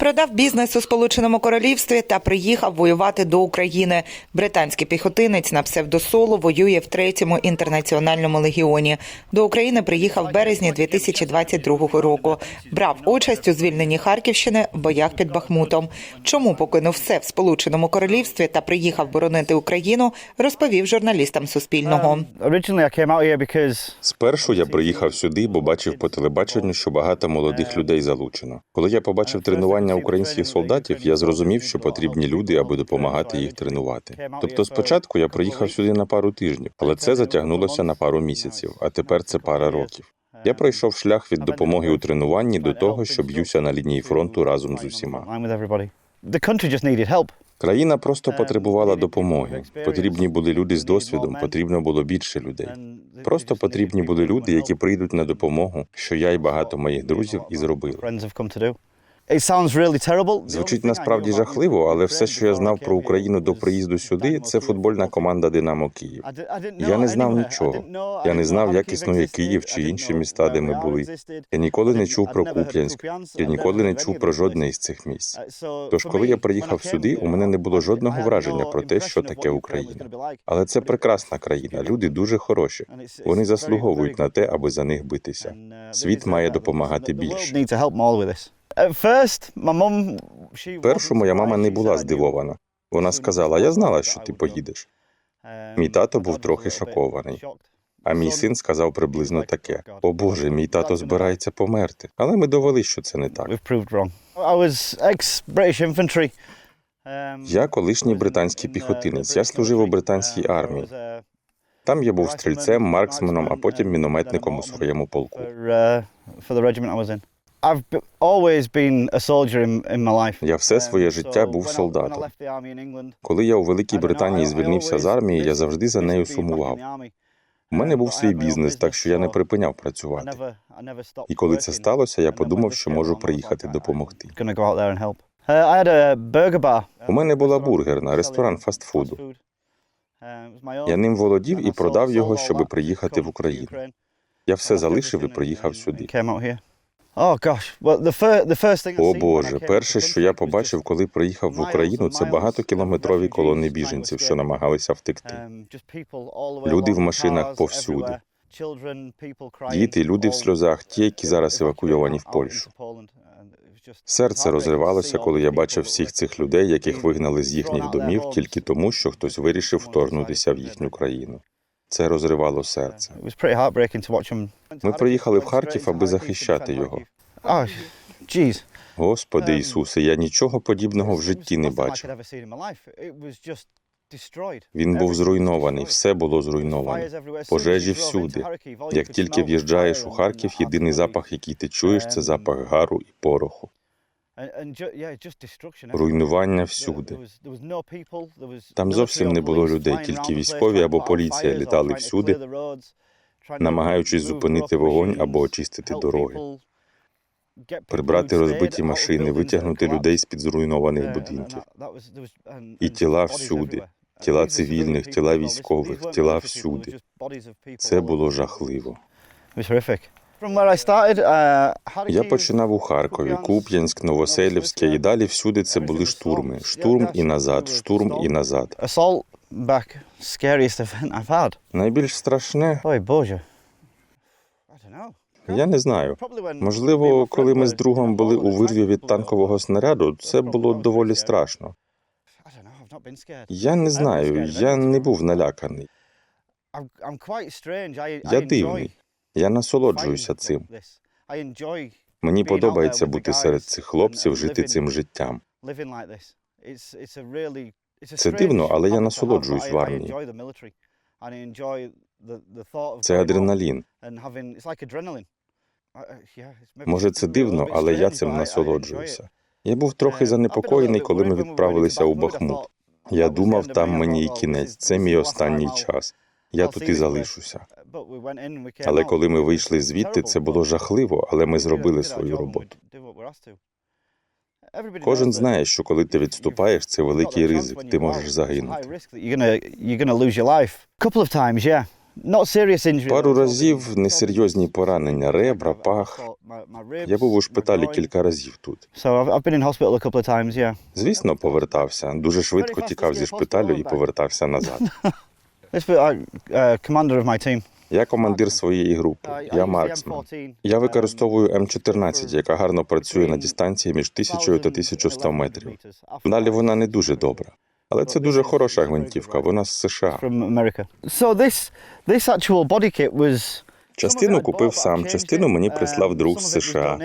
Продав бізнес у Сполученому Королівстві та приїхав воювати до України. Британський піхотинець на псевдосоло воює в третьому інтернаціональному легіоні. До України приїхав в березні 2022 року. Брав участь у звільненні Харківщини в боях під Бахмутом. Чому покинув все в Сполученому Королівстві та приїхав боронити Україну, розповів журналістам Суспільного. Because Спершу я приїхав сюди, бо бачив по телебаченню, що багато молодих людей залучено. Коли я побачив тренування українських солдатів, я зрозумів, що потрібні люди, аби допомагати їх тренувати. Тобто, спочатку я приїхав сюди на пару тижнів, але це затягнулося на пару місяців, а тепер це пара років. Я пройшов шлях від допомоги у тренуванні до того, що б'юся на лінії фронту разом з усіма. Країна просто потребувала допомоги. Потрібні були люди з досвідом, потрібно було більше людей. Просто потрібні були люди, які прийдуть на допомогу, що я і багато моїх друзів і зробили. Звучить насправді жахливо, але все, що я знав про Україну до приїзду сюди, це футбольна команда Динамо Київ. Я не знав нічого. Я не знав, як існує Київ чи інші міста, де ми були. Я ніколи не чув про Куп'янськ. Я ніколи не чув про жодне із цих місць. Тож, коли я приїхав сюди, у мене не було жодного враження про те, що таке Україна. Але це прекрасна країна. Люди дуже хороші. Вони заслуговують на те, аби за них битися. Світ має допомагати більше. She Першу моя мама не була здивована. Вона сказала: Я знала, що ти поїдеш. Мій тато був трохи шокований. А мій син сказав приблизно таке: О Боже, мій тато збирається померти. Але ми довели, що це не так. Um, Я колишній британський піхотинець. Я служив у британській армії. Там я був стрільцем, марксменом, а потім мінометником у своєму полку. Uh. Я все своє Um, життя був солдатом. Коли я у Великій Британії звільнився з армії, я завжди за нею сумував. У мене був свій бізнес, так що я не припиняв працювати. І коли це сталося, я подумав, що можу приїхати допомогти. Uh. У мене була бургерна, ресторан фастфуду. Uh. Я ним володів і продав його, that, приїхати в Україну. Я все залишив і приїхав сюди. Oh О Боже, перше, що я побачив, коли приїхав в Україну, це багатокілометрові колони біженців, що намагалися втекти. Um, Люди в машинах повсюди. Діти, люди в сльозах, ті, які зараз евакуйовані в Польщу. Серце розривалося, коли я бачив всіх цих людей, яких вигнали з їхніх домів тільки тому, що хтось вирішив вторгнутися в їхню країну. Це розривало серце. Ми приїхали в Харків, аби захищати його. Oh. Господи Ем, Ісусе, я нічого подібного в житті не бачив. Він був зруйнований, все було зруйноване. Пожежі всюди. Як тільки в'їжджаєш у Харків, єдиний запах, який ти чуєш, це запах гару і пороху. Руйнування всюди. Там зовсім не було людей, тільки військові або поліція літали всюди, намагаючись зупинити вогонь або очистити дороги, прибрати розбиті машини, витягнути людей з-під зруйнованих Uh, and будинків. І тіла всюди. Тіла цивільних, тіла військових, тіла всюди. Це було жахливо. Uh, Я починав у Харкові, Куп'янськ, Новоселівське, і далі всюди це були штурми. Штурм і назад, штурм і назад. Найбільш страшне, Ой, Боже. Я не знаю. Можливо, коли ми з другом були у вирві від танкового снаряду, це було доволі страшно. Я не знаю, я не був наляканий. Я дивний. Я насолоджуюся цим. Мені подобається бути серед цих хлопців, жити цим життям. Це дивно, але я насолоджуюсь в армії. Це адреналін. Може, це дивно, але я цим насолоджуюся. Я був трохи Um, занепокоєний, коли ми відправилися у Бахмут. Я думав, там мені і кінець. Це мій останній час. Я тут і залишуся. Але коли ми вийшли звідти, це було жахливо, але ми зробили свою роботу. Кожен знає, що коли ти відступаєш, це великий ризик, ти можеш загинути. Пару разів несерйозні поранення, ребра, пах. Я був у шпиталі кілька разів тут. Звісно, повертався. Дуже швидко тікав зі шпиталю і повертався назад. Uh. Я командир своєї групи. Uh, Я. M14. Я використовую М14, яка гарно працює на дистанції між 1000 та 1100 метрів. Далі вона не дуже добра. Але це дуже хороша гвинтівка, вона з США. Частину купив сам, частину мені прислав друг з США.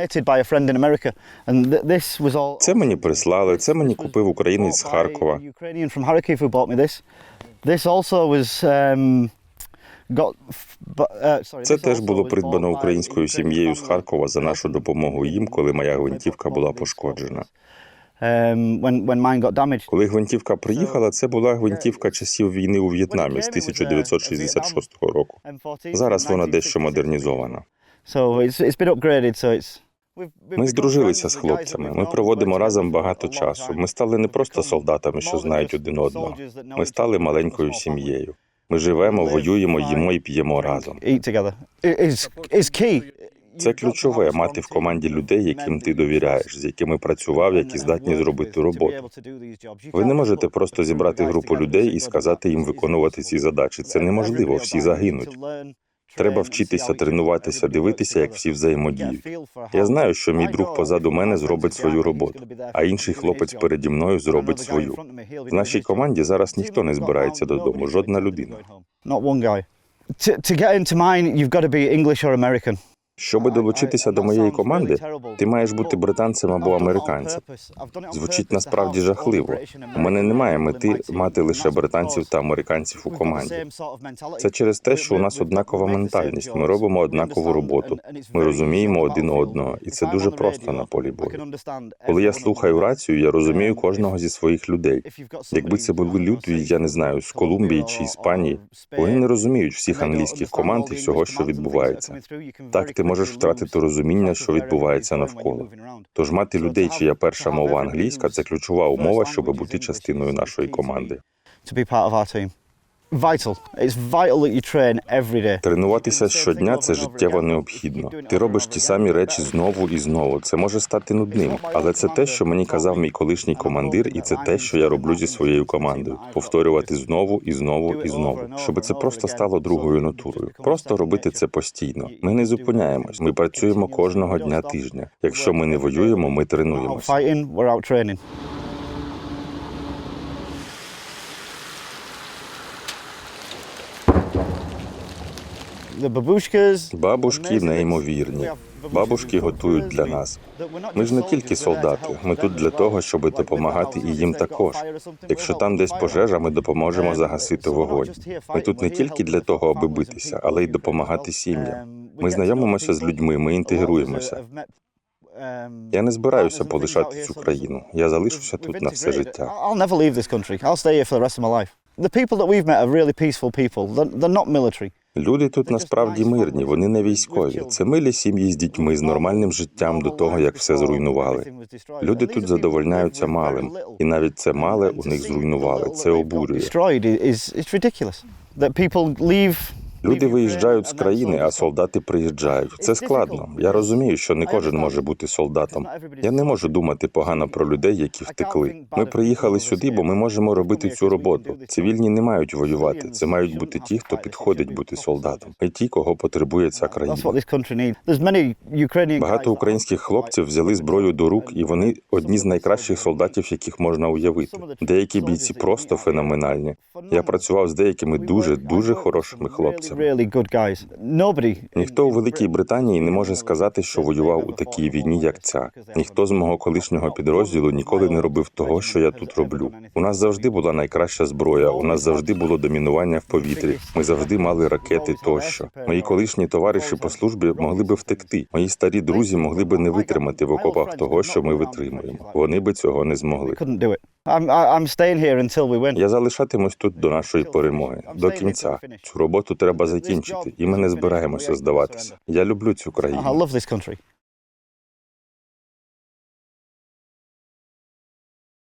Це мені прислали, це мені купив українець з Харкова. This. Also was um, uh, Це теж було придбано українською сім'єю з. Харкова за нашу допомогу їм, коли моя гвинтівка була пошкоджена. Um, when when mine got damaged. Коли гвинтівка приїхала, це була гвинтівка часів війни у В'єтнамі з 1966 року. M14 Зараз вона дещо 1966. модернізована. Ми здружилися з хлопцями. Ми проводимо разом багато часу. Ми стали не просто солдатами, що знають один одного. Ми стали маленькою сім'єю. Ми живемо, воюємо, їмо і п'ємо разом. Це ключове мати в команді людей, яким ти довіряєш, з якими працював, які здатні зробити роботу. Ви не можете просто зібрати групу людей і сказати їм виконувати ці задачі. Це неможливо, всі загинуть. Треба вчитися, тренуватися, дивитися, як всі взаємодіють. Я знаю, що мій друг позаду мене зробить свою роботу, а інший хлопець переді мною зробить свою. В нашій команді зараз ніхто не збирається додому, жодна людина. To, to get into mine, you've got to be English or American. Щоби долучитися до моєї команди, ти маєш бути британцем або американцем. Звучить насправді жахливо. У мене немає мети мати лише британців та американців у команді. Це через те, що у нас однакова ментальність. Ми робимо однакову роботу. Ми розуміємо один одного, і це дуже просто на полі бою. Коли я слухаю рацію, я розумію кожного зі своїх людей. Якби це були люди, я не знаю, з Колумбії чи Іспанії, вони не розуміють всіх англійських команд і всього, що відбувається. Так ти можеш втратити розуміння, що відбувається навколо. Тож мати людей, чия перша мова англійська, це ключова умова, щоб бути частиною нашої команди. To be part of our team. Vital. It's vital that you train every day. Тренуватися щодня це життєво необхідно. Ти робиш ті самі речі знову і знову. Це може стати нудним, але це те, що мені казав мій колишній командир, і це те, що я роблю зі своєю командою. Повторювати знову і знову і знову, щоб це просто стало другою натурою. Просто робити це постійно. Ми не зупиняємось. Ми працюємо кожного дня тижня. Якщо ми не воюємо, ми тренуємося. Бабушки неймовірні. Бабушки готують для нас. Ми ж не тільки солдати. Ми тут для того, щоб допомагати і їм також. Якщо там десь пожежа, ми допоможемо загасити вогонь. Ми тут не тільки для того, аби битися, але й допомагати сім'ям. Ми знайомимося з людьми, ми інтегруємося. Я не збираюся полишати цю країну. Я залишуся тут на все життя. People that we've met are really peaceful people. They're not military. Люди тут насправді мирні, вони не військові. Це милі сім'ї з дітьми з нормальним життям до того, як все зруйнували. Люди тут задовольняються малим, і навіть це мале у них зруйнували. Це обурює. Люди виїжджають з країни, а солдати приїжджають. Це складно. Я розумію, що не кожен може бути солдатом. Я не можу думати погано про людей, які втекли. Ми приїхали сюди, бо ми можемо робити цю роботу. Цивільні не мають воювати. Це мають бути ті, хто підходить бути солдатом, і ті, кого потребує ця країна. Багато українських хлопців взяли зброю до рук, і вони одні з найкращих солдатів, яких можна уявити. Деякі бійці просто феноменальні. Я працював з деякими дуже дуже хорошими хлопцями. Really good guys. Nobody. Ніхто у Великій Британії не може сказати, що воював у такій війні, як ця. Ніхто з мого колишнього підрозділу ніколи не робив того, що я тут роблю. У нас завжди була найкраща зброя. У нас завжди було домінування в повітрі. Ми завжди мали ракети тощо. Мої колишні товариші по службі могли би втекти. Мої старі друзі могли би не витримати в окопах того, що ми витримуємо. Вони би цього не змогли. I'm, I'm staying here until we win. Я залишатимусь тут до нашої перемоги, до кінця. Цю роботу треба закінчити, і ми не збираємося здаватися. Я люблю цю країну. I love this country.